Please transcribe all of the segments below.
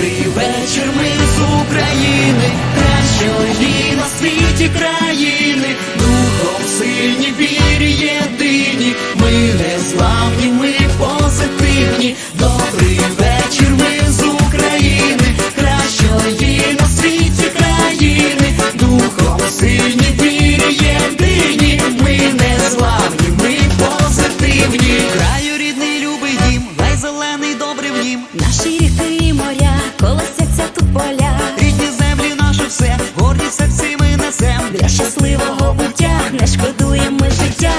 Добрий вечір, ми з України, кращої на світі країни, духом сильні, вірі єдині, ми не зламні, ми позитивні. Добрий вечір, ми з України, кращої на світі країни, духом сильні, вірі єдині, ми не зламні, ріки моря, колосяться тут поля. Рідні землі наше все, гордість серці ми несем. Для щасливого буття не шкодуємо життя.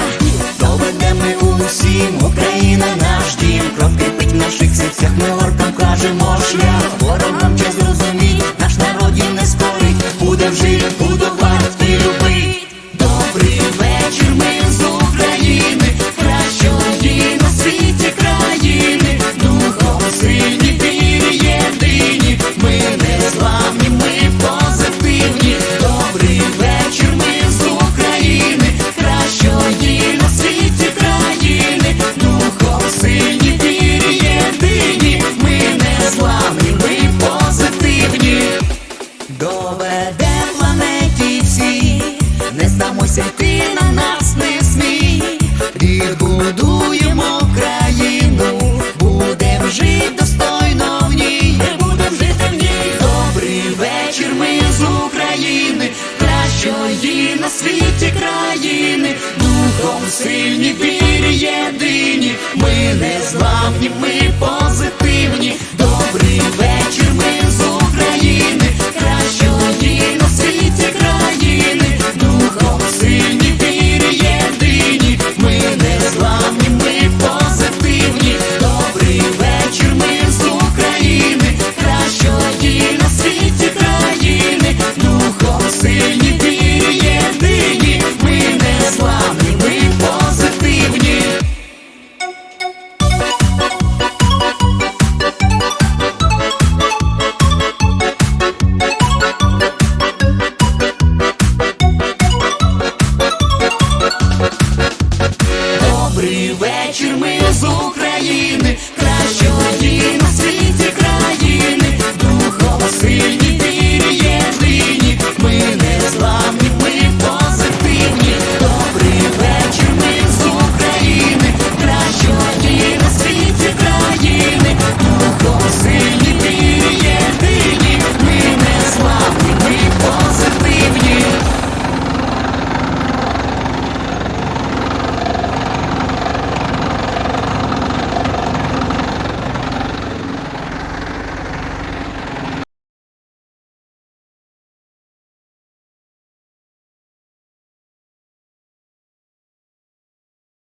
Доведем ми усім, Україна відбудуємо країну, будем жити достойно в ній, будем жити в ній. Добрий вечір, ми з України, кращої на світі країни, духом сильні, вірі єдині, ми не зламні, ми